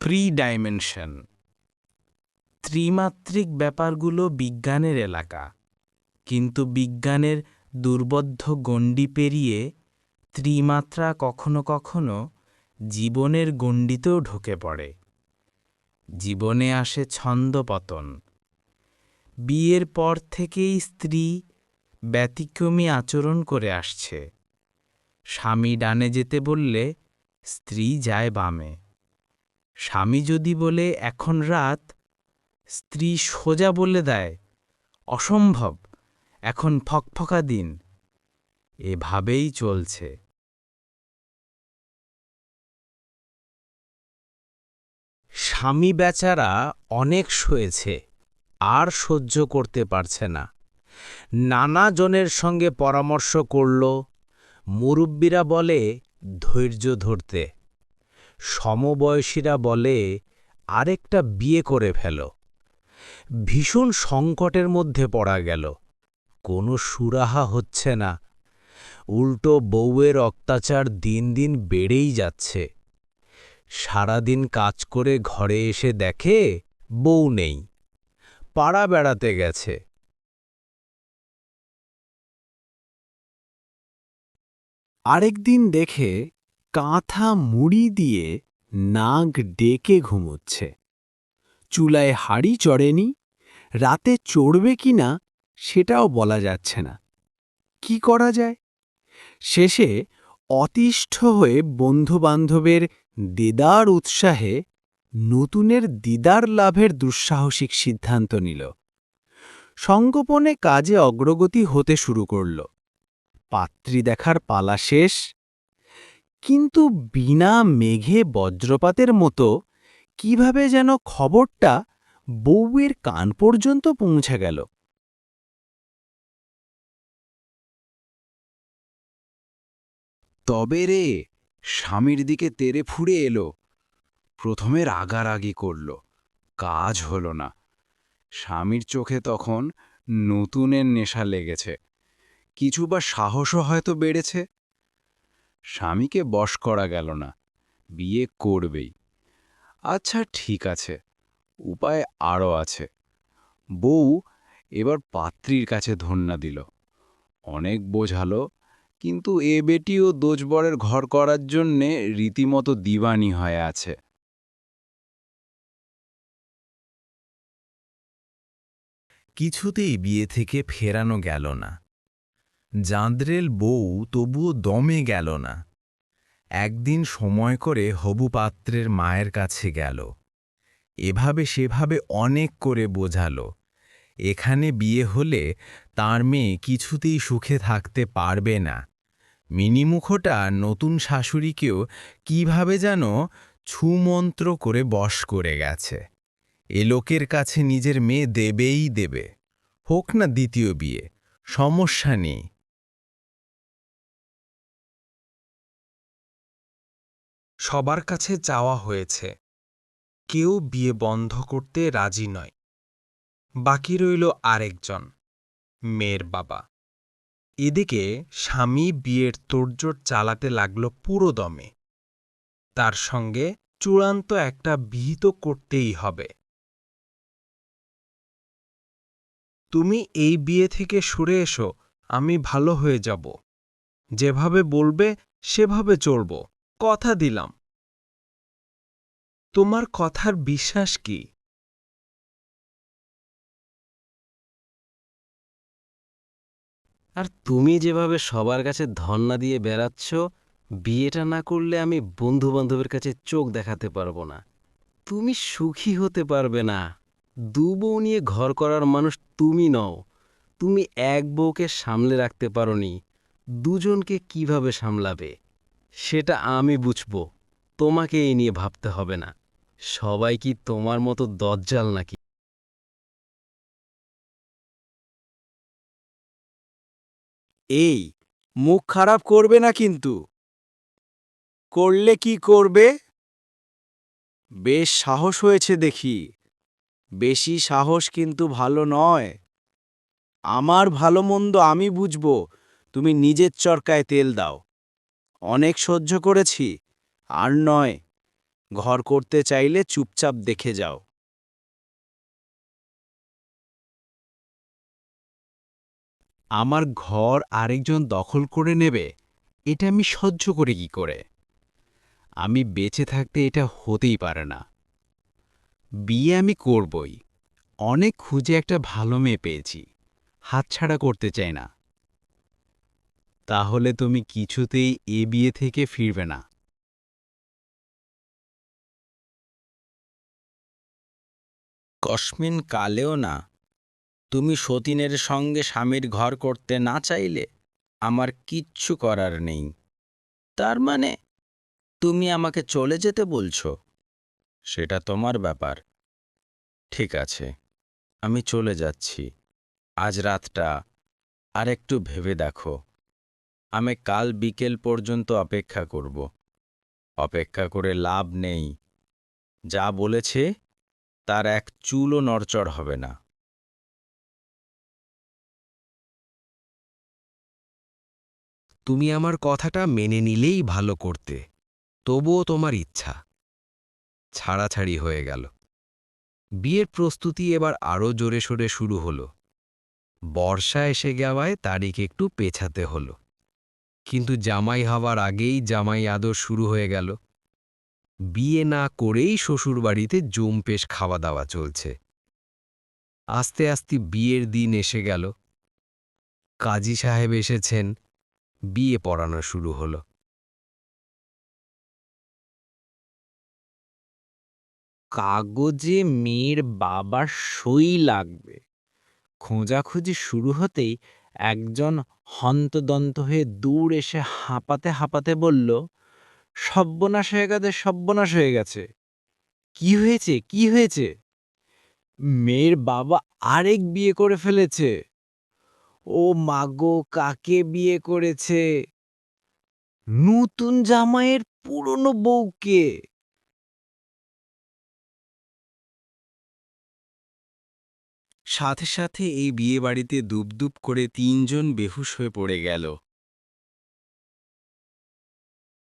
Pre dimension ত্রিমাত্রিক ব্যাপারগুলো বিজ্ঞানের এলাকা। কিন্তু বিজ্ঞানের দুর্বদ্ধ গণ্ডি পেরিয়ে ত্রিমাত্রা কখনো কখনো জীবনের গণ্ডিতেও ঢুকে পড়ে। জীবনে আসে ছন্দপতন বিয়ের পর থেকেই স্ত্রী ব্যতিক্রমী আচরণ করে আসছে। স্বামী ডানে যেতে বললে, স্ত্রী যায় বামে। স্বামী যদি বলে, এখন রাত স্ত্রী সোজা বলে দেয়, অসম্ভব, এখন ফকফকা দিন এভাবেই চলছে। স্বামী বেচারা অনেক সয়েছে, আর সহ্য করতে পারছে না। নানা জনের সঙ্গে পরামর্শ করল, মুরব্বীরা বলে, ধৈর্য ধরতে। সমবয়সীরা বলে, আরেকটা বিয়ে করে ফেল। ভীষণ সংকটের মধ্যে পড়া গেল। কোনো সুরাহা হচ্ছে না। উল্টো বউয়ের অত্যাচার দিন দিন বেড়েই যাচ্ছে। সারাদিন কাজ করে ঘরে এসে দেখে বউ নেই। পাড়া বেড়াতে গেছে। আরেকদিন দেখে কাঁথা মুড়ি দিয়ে নাক ডেকে ঘুমোচ্ছে। চুলায় হাড়ি চড়েনি, রাতে চড়বে কি না সেটাও বলা যাচ্ছে না। কি করা যায়? শেষে অতিষ্ঠ হয়ে বন্ধুবান্ধবের দিদার উৎসাহে নতুনের দিদার লাভের দুঃসাহসিক সিদ্ধান্ত নিল। সংগোপনে কাজে অগ্রগতি হতে শুরু করল। পাত্রী দেখার পালা শেষ কিন্তু বিনা মেঘে বজ্রপাতের মতো কীভাবে যেন খবরটা বউয়ের কান পর্যন্ত পৌঁছে গেল? তবে রে, স্বামীর দিকে তেরে ফুড়ে এলো। প্রথমে রাগারাগি করল, কাজ হল না। স্বামীর চোখে তখন নতুনের নেশা লেগেছে। কিছু বা সাহসও হয়তো বেড়েছে। স্বামীকে বশ করা গেল না, বিয়ে করবেই। আচ্ছা ঠিক আছে, উপায় আরও আছে। বউ এবার পাত্রীর কাছে ধন্যা দিল। অনেক বোঝালো, কিন্তু এ বেটিও দোজবরের ঘর করার জন্যে রীতিমতো দিবানি হয়ে আছে। কিছুতেই বিয়ে থেকে ফেরানো গেল না। জাঁদরেল বউ তবুও দমে গেল না। একদিন সময় করে হবু পাত্রের মায়ের কাছে গেল। এভাবে সেভাবে অনেক করে বোঝাল। এখানে বিয়ে হলে তার মেয়ে কিছুতেই সুখে থাকতে পারবে না। মিনিমুখটা নতুন শাশুড়িকেও কীভাবে যেন ছুমন্ত্র করে বশ করে গেছে। এ লোকের কাছে নিজের মেয়ে দেবেই দেবে। হোক না দ্বিতীয় বিয়ে, সমস্যা নেই। সবার কাছে চাওয়া হয়েছে। কেউ বিয়ে বন্ধ করতে রাজি নয়। বাকি রইল আরেকজন, মেয়ের বাবা। এদিকে স্বামী বিয়ের তোড়জোড় চালাতে লাগল পুরো দমে তার সঙ্গে চূড়ান্ত একটা বিহিত করতেই হবে। তুমি এই বিয়ে থেকে সরে এসো, আমি ভালো হয়ে যাব। যেভাবে বলবে, সেভাবে চলব। কথা দিলাম। তোমার কথার বিশ্বাস কি? আর তুমি যেভাবে সবার কাছে ধন্না দিয়ে বেড়াচ্ছ, বিয়েটা না করলে আমি বন্ধুবান্ধবের কাছে চোখ দেখাতে পারব না। তুমি সুখী হতে পারবে না। দু বউ নিয়ে ঘর করার মানুষ তুমি নও। তুমি এক বউকে সামলে রাখতে পারোনি। দুজনকে কীভাবে সামলাবে? সেটা আমি বুঝব। তোমাকে এই নিয়ে ভাবতে হবে না। সবাই কি তোমার মতো দজ্জাল নাকি? এই, মুখ খারাপ করবে না কিন্তু। করলে কি করবে? বেশ সাহস হয়েছে দেখি। বেশি সাহস কিন্তু ভালো নয়। আমার ভালো মন্দ আমি বুঝব। তুমি নিজের চরকায় তেল দাও। অনেক সহ্য করেছি, আর নয়, ঘর করতে চাইলে চুপচাপ দেখে যাও। আমার ঘর আরেকজন দখল করে নেবে, এটা আমি সহ্য করে কি করে? আমি বেঁচে থাকতে এটা হতেই পারে না। বিয়ে আমি করবই, অনেক খুঁজে একটা ভালো মেয়ে পেয়েছি, হাতছাড়া করতে চাই না। তাহলে তুমি কিছুতেই এ বিয়ে থেকে ফিরবে না। কসমিন কালেও না, তুমি সতীনের সঙ্গে স্বামীর ঘর করতে না চাইলে আমার কিচ্ছু করার নেই। তার মানে তুমি আমাকে চলে যেতে বলছো? সেটা তোমার ব্যাপার। ঠিক আছে, আমি চলে যাচ্ছি। আজ রাতটা আর একটু ভেবে দেখো। আমি কাল বিকেল পর্যন্ত অপেক্ষা করব। অপেক্ষা করে লাভ নেই। যা বলেছে, তার এক চুলও নড়চড় হবে না। তুমি আমার কথাটা মেনে নিলেই ভালো করতে, তবুও তোমার ইচ্ছা। ছাড়াছাড়ি হয়ে গেল। বিয়ের প্রস্তুতি এবার আরও জোরে সোরে শুরু হলো। বর্ষা এসে যাওয়ায় তারিখ একটু পেছাতে হলো। কিন্তু জামাই হওয়ার আগেই জামাই আদর শুরু হয়ে গেল। বিয়ে না করেই শ্বশুরবাড়িতে জমপেশ খাওয়া দাওয়া চলছে। আস্তে আস্তে বিয়ের দিন এসে গেল। কাজী সাহেব এসেছেন। বিয়ে পড়ানো শুরু হলো। কাগজে মেয়ের বাবার সই লাগবে। খোঁজাখুঁজি শুরু হতেই একজন হন্তদন্ত হয়ে দূর এসে হাঁপাতে হাঁপাতে বলল সব্যনাশ হয়ে গেছে সব্যনাশ হয়ে গেছে। কি হয়েছে? কি হয়েছে? মেয়ের বাবা আরেক বিয়ে করে ফেলেছে। ও মাগো কাকে বিয়ে করেছে? নতুন জামাইয়ের পুরনো বউকে। সাথে সাথে এই বিয়েবাড়িতে দুপদুপ করে তিনজন বেহুশ হয়ে পড়ে গেল।